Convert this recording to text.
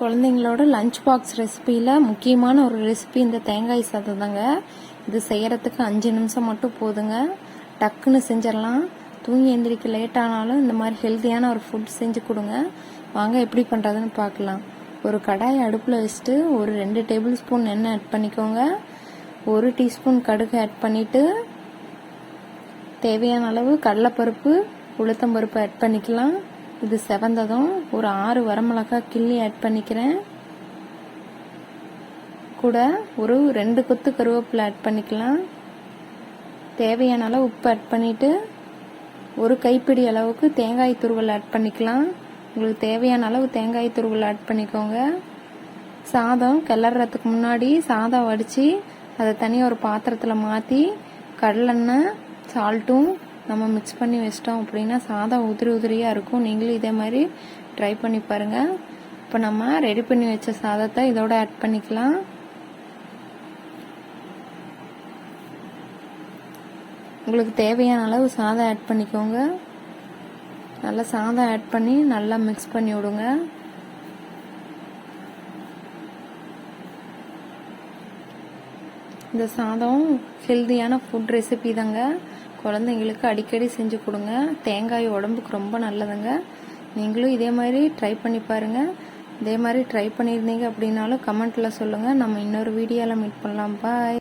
குழந்தைங்களோட lunch box ரெசிபியில் முக்கியமான ஒரு ரெசிபி இந்த தேங்காய் சாதம் தாங்க இது செய்கிறதுக்கு அஞ்சு நிமிஷம் மட்டும் போதுங்க. டக்குன்னு செஞ்சிடலாம். தூங்கி எந்திரிக்க லேட் ஆனாலும் இந்த மாதிரி ஹெல்த்தியான ஒரு ஃபுட் செஞ்சு கொடுங்க. வாங்க எப்படி பண்ணுறதுன்னு பார்க்கலாம். ஒரு கடாய் அடுப்பில் வச்சுட்டு ஒரு ரெண்டு டேபிள் ஸ்பூன் எண்ணெய் ஆட் பண்ணிக்கோங்க. ஒரு டீஸ்பூன் கடுகு ஆட் பண்ணிவிட்டு தேவையான அளவு கடலைப்பருப்பு உளுத்தம்பருப்பு ஆட் பண்ணிக்கலாம். இது செவந்ததும் ஒரு ஆறு வரமிளகாய் கிள்ளி ஆட் பண்ணிக்கிறேன். கூட ஒரு ரெண்டு கொத்து கருவேப்பிலை ஆட் பண்ணிக்கலாம். தேவையான அளவு உப்பு ஆட் பண்ணிவிட்டு ஒரு கைப்பிடி அளவுக்கு தேங்காய் துருவல் ஆட் பண்ணிக்கலாம். உங்களுக்கு தேவையான அளவு தேங்காய் துருவல் ஆட் பண்ணிக்கோங்க. சாதம் கிளறதுக்கு முன்னாடி சாதம் வடித்து அதை தனியாக ஒரு பாத்திரத்தில் மாற்றி கடலெண்ணெய் சால்ட்டும் நம்ம மிக்ஸ் பண்ணி வச்சிட்டோம் அப்படின்னா சாதம் உதிரி உதிரியாக இருக்கும். நீங்களும் இதே மாதிரி ட்ரை பண்ணி பாருங்கள் இப்போ நம்ம ரெடி பண்ணி வச்ச சாதத்தை இதோட ஆட் பண்ணிக்கலாம். உங்களுக்கு தேவையான அளவு சாதம் ஆட் பண்ணிக்கோங்க. நல்லா சாதம் ஆட் பண்ணி நல்லா மிக்ஸ் பண்ணி விடுங்க. இந்த சாதம் ஹெல்தியான ஃபுட் ரெசிபி தாங்க. குழந்தைங்களுக்கு அடிக்கடி செஞ்சு கொடுங்க. தேங்காய் உடம்புக்கு ரொம்ப நல்லதுங்க. நீங்களும் இதே மாதிரி ட்ரை பண்ணி பாருங்கள் இதே மாதிரி ட்ரை பண்ணியிருந்தீங்க அப்படின்னாலும் கமெண்ட்டில் சொல்லுங்கள் நம்ம இன்னொரு வீடியோவில் மீட் பண்ணலாம். பாய்